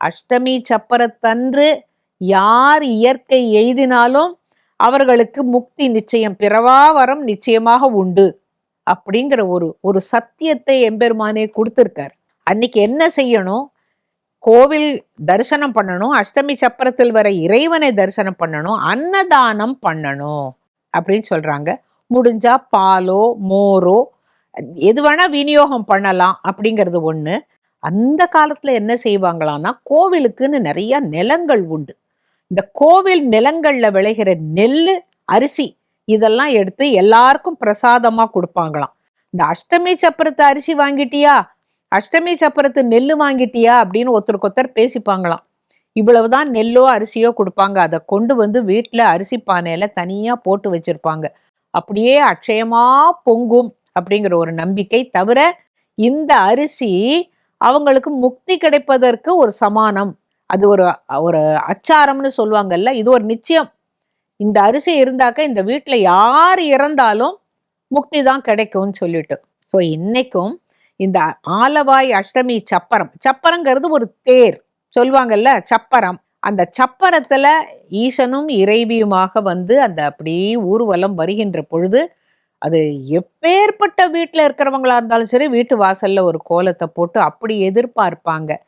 அஷ்டமி சப்பரத்தன்று யார் இயற்கை எய்தினாலும் அவர்களுக்கு முக்தி நிச்சயம் பிறவா வரம் நிச்சயமாக உண்டு அப்படிங்கிற ஒரு ஒரு சத்தியத்தை எம்பெருமானே கொடுத்துருக்கார். அன்னைக்கு என்ன செய்யணும்? கோவில் தரிசனம் பண்ணணும் அஷ்டமி சப்பரத்தில் வர இறைவனை தரிசனம் பண்ணணும் அன்னதானம் பண்ணணும் அப்படின்னு சொல்றாங்க. முடிஞ்சா பாலோ மோரோ எது வேணா விநியோகம் பண்ணலாம் அப்படிங்கிறது ஒன்று அந்த காலத்துல என்ன செய்வாங்களான்னா கோவிலுக்குன்னு நிறைய நிலங்கள் உண்டு. இந்த கோவில் நிலங்கள்ல விளைகிற நெல் அரிசி இதெல்லாம் எடுத்து எல்லாருக்கும் பிரசாதமா கொடுப்பாங்களாம். இந்த அஷ்டமி சப்பரத்து அரிசி வாங்கிட்டியா? அஷ்டமி சப்பரத்து நெல் வாங்கிட்டியா? அப்படின்னு ஒருத்தருக்கு ஒருத்தர் பேசிப்பாங்களாம். இவ்வளவுதான் நெல்லோ அரிசியோ கொடுப்பாங்க. அதை கொண்டு வந்து வீட்டில் அரிசி பானையில தனியா போட்டு வச்சிருப்பாங்க. அப்படியே அக்ஷயமா பொங்கும் அப்படிங்கிற ஒரு நம்பிக்கை தவிர இந்த அரிசி அவங்களுக்கு முக்தி கிடைப்பதற்கு ஒரு சமானம். அது ஒரு ஒரு அச்சாரம்னு சொல்லுவாங்கல்ல இது ஒரு நிச்சயம். இந்த அரிசி இருந்தாக்க இந்த வீட்டில் யார் இறந்தாலும் முக்தி தான் கிடைக்கும்னு சொல்லிட்டு. ஸோ இன்னைக்கும் இந்த ஆலவாய் அஷ்டமி சப்பரம். சப்பரங்கிறது ஒரு தேர். சொல்லுவாங்கல்ல சப்பரம். அந்த சப்பரத்தில் ஈசனும் இறைவியுமாக வந்து அந்த அப்படியே ஊர்வலம் வருகின்ற பொழுது அது எப்பேற்பட்ட வீட்டில் இருக்கிறவங்களா இருந்தாலும் சரி வீட்டு வாசல்ல ஒரு கோலத்தை போட்டு அப்படி எதிர்பார்ப்பாங்க.